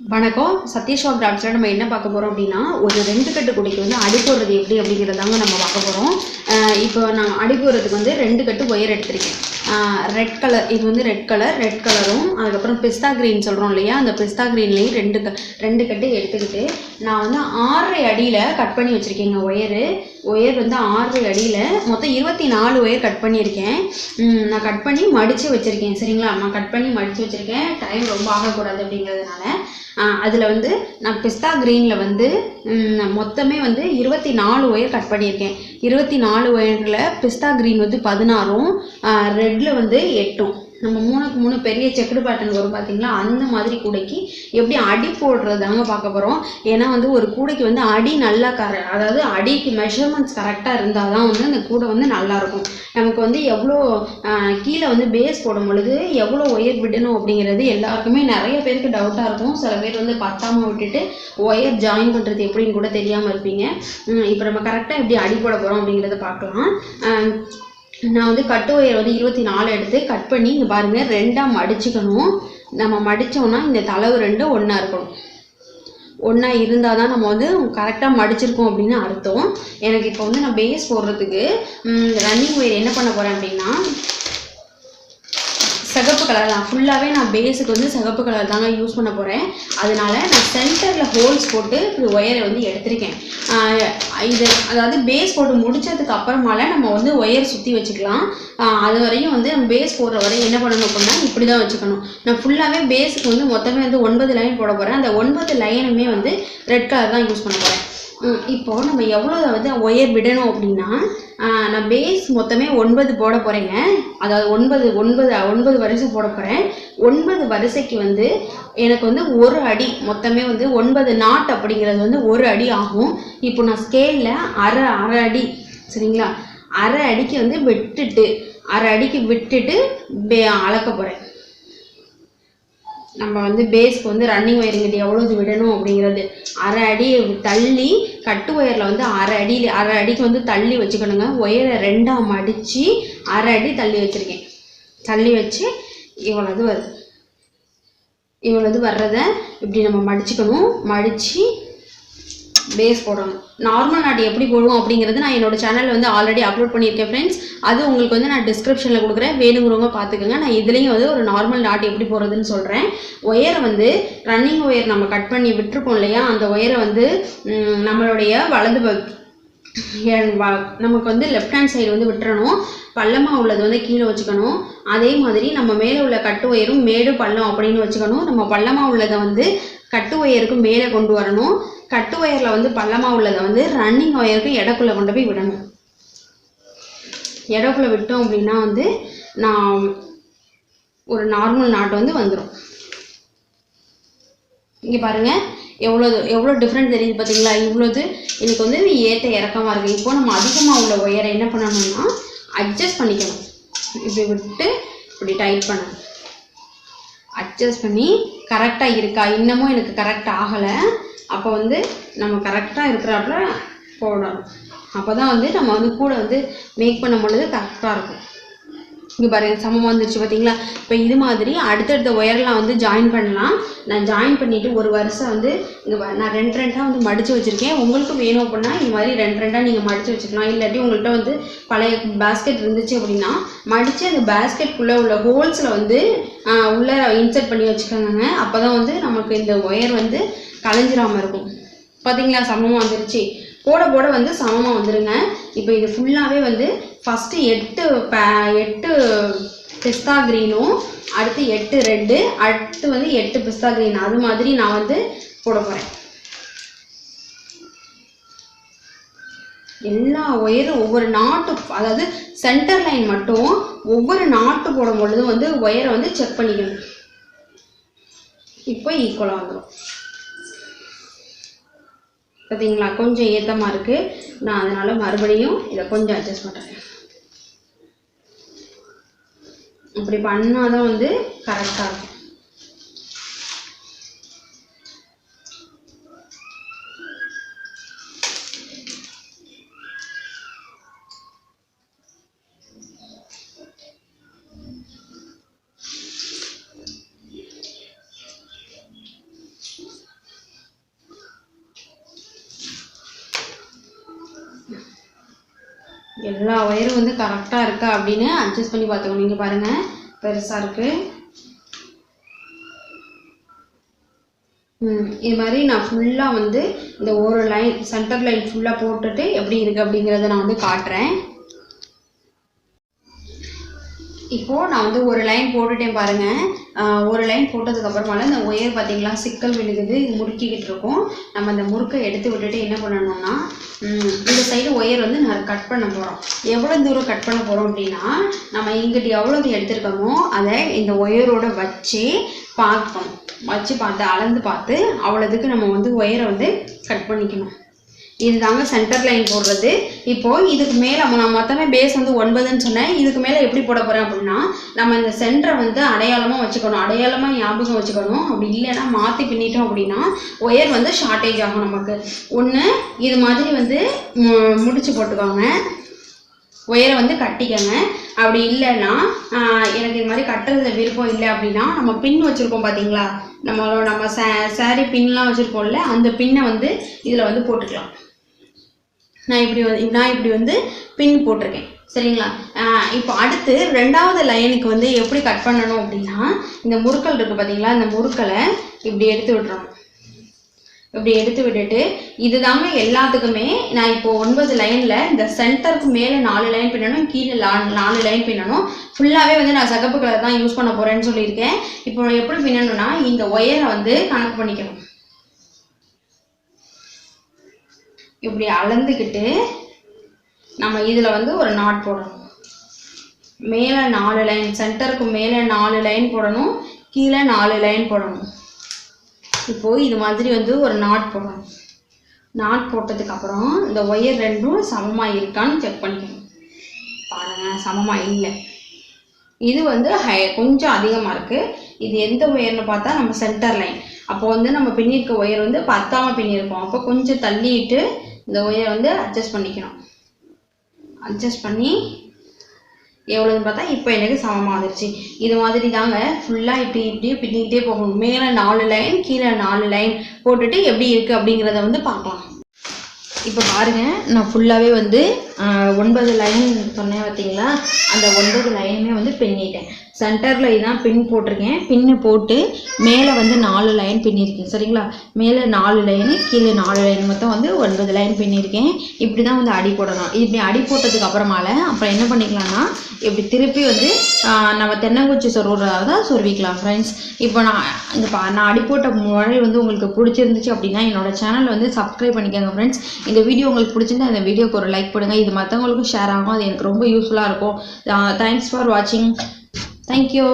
வணக்கம். சத்யஸ்வா பிராட்ஸில் நம்ம என்ன பார்க்க போகிறோம் அப்படின்னா ஒரு ரெண்டு கட்டு குடைக்கு வந்து அடி போடுறது எப்படி அப்படிங்கிறதாங்க நம்ம பார்க்க போகிறோம் இப்போ நான் அடி போடுறதுக்கு வந்து ரெண்டு கட்டு ஒயர் எடுத்திருக்கேன். ரெட் கலர் இது வந்து ரெட் கலர் ரெட் கலரும் அதுக்கப்புறம் பிஸ்தா க்ரீன் சொல்கிறோம் இல்லையா? அந்த பிஸ்தா க்ரீன்லேயும் ரெண்டு க ரெண்டு கட்டு எடுத்துக்கிட்டு நான் வந்து ஆறரை அடியில் கட் பண்ணி வச்சுருக்கேங்க ஒயரு ஒயர் வந்து ஆறரை அடியில் மொத்தம் இருபத்தி நாலு ஒயர் கட் பண்ணியிருக்கேன் நான் கட் பண்ணி மடித்து வச்சுருக்கேன் சரிங்களா? நான் கட் பண்ணி மடித்து வச்சுருக்கேன். டைம் ரொம்ப ஆகக்கூடாது அப்படிங்கிறதுனால. அதில் வந்து நான் பிஸ்தா க்ரீனில் வந்து மொத்தமே வந்து இருபத்தி நாலு ஒயர் கட் பண்ணியிருக்கேன். இருபத்தி நாலு ஒயரில் பிஸ்தா க்ரீன் வந்து பதினாறும் ரெட் ரெட்டில் வந்து எட்டும் நம்ம மூணுக்கு மூணு பெரிய செக்குடு பேட்டர்ன் வரும் பார்த்தீங்களா அந்த மாதிரி கூடைக்கு எப்படி அடி போடுறதாங்க பார்க்க போகிறோம் ஏன்னா வந்து ஒரு கூடைக்கு வந்து அடி நல்லா கர அதாவது அடிக்கு மெஷர்மெண்ட்ஸ் கரெக்டாக இருந்தால் தான் வந்து அந்த கூடை வந்து நல்லா இருக்கும். நமக்கு வந்து எவ்வளோ கீழே வந்து பேஸ் போடும் பொழுது எவ்வளோ ஒயர் விடணும் அப்படிங்கிறது எல்லாருக்குமே நிறைய பேருக்கு டவுட்டாக இருக்கும். சில பேர் வந்து பத்தாமல் விட்டுட்டு ஒயர் ஜாயின் பண்ணுறது எப்படின்னு கூட தெரியாமல் இருப்பீங்க. இப்போ நம்ம கரெக்டாக எப்படி அடி போட போகிறோம் அப்படிங்கிறத பார்க்கலாம். நான் வந்து கட்டு ஒயர் வந்து இருபத்தி நாலு எடுத்து கட் பண்ணி இங்கே பாருங்கள் ரெண்டாக மடிச்சுக்கணும். நம்ம மடித்தோம்னா இந்த தளவு ரெண்டு ஒன்றா இருக்கணும். ஒன்றா இருந்தால் தான் நம்ம வந்து கரெக்டாக மடிச்சிருக்கோம் அப்படின்னு அர்த்தம். எனக்கு இப்போ வந்து நான் பேஸ் போடுறதுக்கு ரன்னிங் ஒயர் என்ன பண்ண போகிறேன் அப்படின்னா சிகப்பு கலர் தான். ஃபுல்லாகவே நான் பேஸுக்கு வந்து சிகப்பு கலர் தாங்க யூஸ் பண்ண போகிறேன் அதனால நான் சென்டரில் ஹோல்ஸ் போட்டு இப்படி ஒயரை வந்து எடுத்திருக்கேன். இது அதாவது பேஸ் போட்டு முடித்ததுக்கு அப்புறமால நம்ம வந்து ஒயர் சுற்றி வச்சுக்கலாம். அது வரையும் வந்து நம்ம பேஸ் போடுற வரையும் என்ன பண்ணணும் அப்படின்னா இப்படி தான் வச்சுக்கணும். நான் ஃபுல்லாகவே பேஸுக்கு வந்து மொத்தமே வந்து ஒன்பது லைன் போட போகிறேன் அந்த ஒன்பது லைனுமே வந்து ரெட் கலர் தான் யூஸ் பண்ண போகிறேன் இப்போ நம்ம எவ்வளோ வந்து ஒயர் விடணும் அப்படின்னா நான் பேஸ் மொத்தமே ஒன்பது போட போகிறேங்க அதாவது ஒன்பது ஒன்பது ஒன்பது வரிசை போட போகிறேன் ஒன்பது வரிசைக்கு வந்து எனக்கு வந்து ஒரு அடி மொத்தமே வந்து ஒன்பது நாட் அப்படிங்கிறது வந்து ஒரு அடி ஆகும். இப்போ நான் ஸ்கேலில் அரை அரை அடி சரிங்களா? அரை அடிக்கு வந்து விட்டுட்டு அரை அடிக்கு விட்டுட்டு பே அளக்க போகிறேன் நம்ம வந்து பேஸ்க்கு வந்து ரன்னிங் ஒயருங்கிட்ட எவ்வளோது விடணும் அப்படிங்கிறது. அரை அடி தள்ளி கட்டு ஒயரில் வந்து அரை அடியில் அரை அடிக்கு வந்து தள்ளி வச்சுக்கணுங்க. ஒயரை ரெண்டாக மடித்து அரை அடி தள்ளி வச்சுருக்கேன். தள்ளி வச்சு இவ்வளோது வருது. இவ்வளோது வர்றதை இப்படி நம்ம மடிச்சுக்கணும். மடித்து பேஸ் போடணும். நார்மல் நாட் எப்படி போடுவோம் அப்படிங்கிறது நான் என்னோட சேனலில் வந்து ஆல்ரெடி அப்லோட் பண்ணியிருக்கேன் ஃப்ரெண்ட்ஸ் அது உங்களுக்கு வந்து நான் டிஸ்கிரிப்ஷனில் கொடுக்குறேன். வேணுங்கிறவங்க பார்த்துக்கோங்க. நான் இதுலேயும் வந்து ஒரு நார்மல் நாட் எப்படி போடுறதுன்னு சொல்கிறேன் ஒயரை வந்து ரன்னிங் ஒயர் நம்ம கட் பண்ணி விட்டுருப்போம் இல்லையா? அந்த ஒயரை வந்து நம்மளுடைய வலது நமக்கு வந்து லெஃப்ட் ஹேண்ட் சைடு வந்து விட்டுறணும். பள்ளமாக உள்ளது வந்து கீழே வச்சுக்கணும். அதே மாதிரி நம்ம மேலே உள்ள கட்டு ஒயரும் மேடு பள்ளம் அப்படின்னு வச்சுக்கணும். நம்ம பள்ளமாக உள்ளதை வந்து கட்டு ஒயருக்கு மேலே கொண்டு வரணும். கட்டு ஒயரில் வந்து பள்ளமாக உள்ளதை வந்து ரன்னிங் ஒயருக்கு இடக்குள்ளே கொண்டு போய் விடணும். இடக்குள்ளே விட்டோம் அப்படின்னா வந்து நான் ஒரு நார்மல் நாட்டு வந்து வந்துடும் இங்கே பாருங்கள் எவ்வளோ எவ்வளோ டிஃப்ரெண்ட் தெரியுது பார்த்தீங்களா இவ்வளோது எனக்கு வந்து இது ஏற்ற இறக்கமாக இருக்குது இப்போ நம்ம அதிகமாக உள்ள ஒயரை என்ன பண்ணணும்னா அட்ஜஸ்ட் பண்ணிக்கணும். இப்படி விட்டு இப்படி டைட் பண்ணணும். அட்ஜஸ்ட் பண்ணி கரெக்டாக இருக்கா? இன்னமும் எனக்கு கரெக்ட் ஆகலை. அப்போ வந்து நம்ம கரெக்டாக இருக்கிறாப்புல போடணும். அப்போ தான் வந்து நம்ம வந்து கூட வந்து மேக் பண்ணும் பொழுது கரெக்டாக இருக்கும். இங்கே பாருங்கள் சமமாக வந்துருச்சு பார்த்தீங்களா இப்போ இது மாதிரி அடுத்தடுத்த ஒயர்லாம் வந்து ஜாயின் பண்ணலாம். நான் ஜாயின் பண்ணிவிட்டு ஒரு வருஷம் வந்து இங்கே நான் ரெண்டு ரெண்டாக வந்து மடித்து வச்சுருக்கேன். உங்களுக்கு வேணும் அப்படின்னா இந்த மாதிரி ரெண்டு ரெண்டாக நீங்கள் மடித்து வச்சுக்கலாம். இல்லாட்டி உங்கள்கிட்ட வந்து பழைய பேஸ்கெட் இருந்துச்சு அப்படின்னா மடித்து அந்த பேஸ்கெட்குள்ளே உள்ள ஹோல்ஸில் வந்து உள்ளே உள்ள இன்சர்ட் பண்ணி வச்சுக்கோங்க. அப்போ தான் வந்து நமக்கு இந்த ஒயர் வந்து கலைஞ்சிராமல் இருக்கும். பார்த்தீங்களா சமமாக வந்துருச்சு. போட போட வந்து சமமாக வந்துடுங்க இப்போ இது ஃபுல்லாகவே வந்து ஃபஸ்ட்டு எட்டு பே எட்டு பிஸ்தா க்ரீனும் அடுத்து எட்டு ரெட்டு அடுத்து வந்து எட்டு பிஸ்தா க்ரீன் அது மாதிரி நான் வந்து போட போகிறேன் எல்லா ஒயரும் ஒவ்வொரு நாட்டு அதாவது சென்டர் லைன் மட்டும் ஒவ்வொரு நாட்டு போடும் பொழுதும் வந்து ஒயரை வந்து செக் பண்ணிக்கணும். இப்போ ஈக்குவலாக வந்துடும் பார்த்தீங்களா கொஞ்சம் ஏத்தமாக இருக்குது நான் அதனால் மறுபடியும் இதை கொஞ்சம் அட்ஜஸ்ட் பண்ணுறேன் அப்படி பண்ணால் தான் வந்து கரெக்டாக இருக்கும். எல்லா ஒயரும் வந்து கரெக்டாக இருக்கா அப்படின்னு அட்ஜஸ்ட் பண்ணி பார்த்துக்கணும். நீங்கள் பாருங்கள் பெருசாக இருக்குது ம் இது மாதிரி நான் ஃபுல்லாக வந்து இந்த ஒரு லைன் சென்டர் லைன் ஃபுல்லாக போட்டுட்டு எப்படி இருக்குது அப்படிங்கிறத நான் வந்து காட்டுறேன். இப்போது நான் வந்து ஒரு லைன் போட்டுட்டேன் பாருங்கள் ஒரு லைன் போட்டதுக்கப்புறமால இந்த ஒயர் பார்த்தீங்களா சிக்கல் விழுகுது இது முறுக்கிக்கிட்டு இருக்கும். நம்ம அந்த முறுக்கை எடுத்து விட்டுட்டு என்ன பண்ணணும்னா இந்த சைடு ஒயர் வந்து நான் கட் பண்ண போகிறோம் எவ்வளோ தூரம் கட் பண்ண போகிறோம் அப்படின்னா நம்ம இங்கிட்டு எவ்வளவு எடுத்திருக்கோமோ அதை இந்த ஒயரோட வச்சு பார்க்கணும். வச்சு பார்த்து அளந்து பார்த்து அவ்வளோதுக்கு நம்ம வந்து ஒயரை வந்து கட் பண்ணிக்கணும். இது தாங்க சென்டர் லைன் போடுறது. இப்போ இதுக்கு மேலே நான் மொத்தமே பேஸ் வந்து ஒன்பதுன்னு சொன்னேன். இதுக்கு மேலே எப்படி போட போகிறேன் அப்படின்னா நம்ம இந்த சென்டரை வந்து அடையாளமாக வச்சுக்கணும். அடையாளமாக ஞாபகம் வச்சுக்கணும். அப்படி இல்லைன்னா மாற்றி பின்னிட்டோம் அப்படின்னா ஒயர் வந்து ஷார்ட்டேஜ் ஆகும் நமக்கு. ஒன்று இது மாதிரி வந்து மு- முடிச்சு போட்டுக்கோங்க. ஒயரை வந்து கட்டிக்கங்க. அப்படி இல்லைன்னா எனக்கு இது மாதிரி கட்டுறதுல விருப்பம் இல்லை அப்படின்னா நம்ம பின் வச்சுருக்கோம் பார்த்தீங்களா நம்மளோட நம்ம சே saree பின்லாம் வச்சுருக்கோம்ல அந்த பின்னை வந்து இதில் வந்து போட்டுக்கலாம். நான் இப்படி வந்து நான் இப்படி வந்து பின் போட்டிருக்கேன். சரிங்களா? இப்போ அடுத்து ரெண்டாவது லைனுக்கு வந்து எப்படி கட் பண்ணணும் அப்படின்னா இந்த முறுக்கல் இருக்குது பார்த்தீங்களா இந்த முறுக்களை இப்படி எடுத்து விட்டுறணும். இப்படி எடுத்து விட்டுட்டு இதுதாங்க எல்லாத்துக்குமே நான் இப்போ ஒன்பது லைனில் இந்த சென்டருக்கு மேலே நாலு லைன் பின்னணும் கீழே லா- நாலு லைன் பின்னணும். ஃபுல்லாகவே வந்து நான் சகப்பு கலர் தான் யூஸ் பண்ண போகிறேன்னு சொல்லியிருக்கேன். இப்போ எப்படி பின்னணும்னா இந்த ஒயரை வந்து கணக்கு பண்ணிக்கணும். இப்படி அளந்துக்கிட்டு நம்ம இதில் வந்து ஒரு நாட் போடணும். மேலே நாலு லைன் சென்டருக்கு மேலே நாலு லைன் போடணும் கீழே நாலு லைன் போடணும். இப்போது இது மாதிரி வந்து ஒரு நாட் போடணும். நாட் போட்டதுக்கப்புறம் இந்த ஒயர் ரெண்டும் சமமாக இருக்கான்னு செக் பண்ணிக்கணும். பாருங்க சமமாக இல்லை. இது வந்து ஹை கொஞ்சம் அதிகமாக இருக்குது இது எந்த ஒயர்னு பார்த்தா நம்ம சென்டர் லைன் அப்போ வந்து நம்ம பின்னிருக்க ஒயர் வந்து பத்தாமல் பின்னிருப்போம் அப்போ கொஞ்சம் தள்ளிட்டு இந்த ஒயரை வந்து அட்ஜஸ்ட் பண்ணிக்கணும். அட்ஜஸ்ட் பண்ணி எவ்வளோன்னு பார்த்தா இப்போ எனக்கு சமமாகிருச்சு இது மாதிரி தாங்க ஃபுல்லாக இப்படி இப்படி பின்னிக்கிட்டே போகணும். மேலே நாலு லைன் கீழே நாலு லைன் போட்டுட்டு எப்படி இருக்குது அப்படிங்கிறத வந்து பார்க்கலாம். இப்போ பாருங்கள் நான் ஃபுல்லாகவே வந்து ஒன்பது லைன் சொன்னேன் பார்த்தீங்களா அந்த ஒன்பது லைனுமே வந்து பின்னிட்டேன் சென்டரில் இதான் பின் போட்டிருக்கேன். பின்னு போட்டு மேலே வந்து நாலு லைன் பின்னிருக்கேன் சரிங்களா? மேலே நாலு லைனு கீழே நாலு லைன் மொத்தம் வந்து ஒன்பது லைன் பின்னிருக்கேன் இப்படி தான் வந்து அடி போடணும். இப்படி அடி போட்டதுக்கு அப்புறமால அப்புறம் என்ன பண்ணிக்கலாம்னா இப்படி திருப்பி வந்து நம்ம தென்னங்குச்சி சொருகிறதாக தான் சொருவிக்கலாம் ஃப்ரெண்ட்ஸ் இப்போ நான் இந்த நான் அடி போட்ட முறை வந்து உங்களுக்கு பிடிச்சிருந்துச்சு அப்படின்னா என்னோடய சேனலை வந்து சப்ஸ்கிரைப் பண்ணிக்கோங்க ஃப்ரெண்ட்ஸ் இந்த வீடியோ உங்களுக்கு பிடிச்சிருந்தா இந்த வீடியோக்கு ஒரு லைக் பண்ணுங்கள் இது மற்றவங்களுக்கும் ஷேர் ஆகும். அது எனக்கு ரொம்ப யூஸ்ஃபுல்லாக இருக்கும். தேங்க்ஸ் ஃபார் வாட்சிங் தேங்க்யூ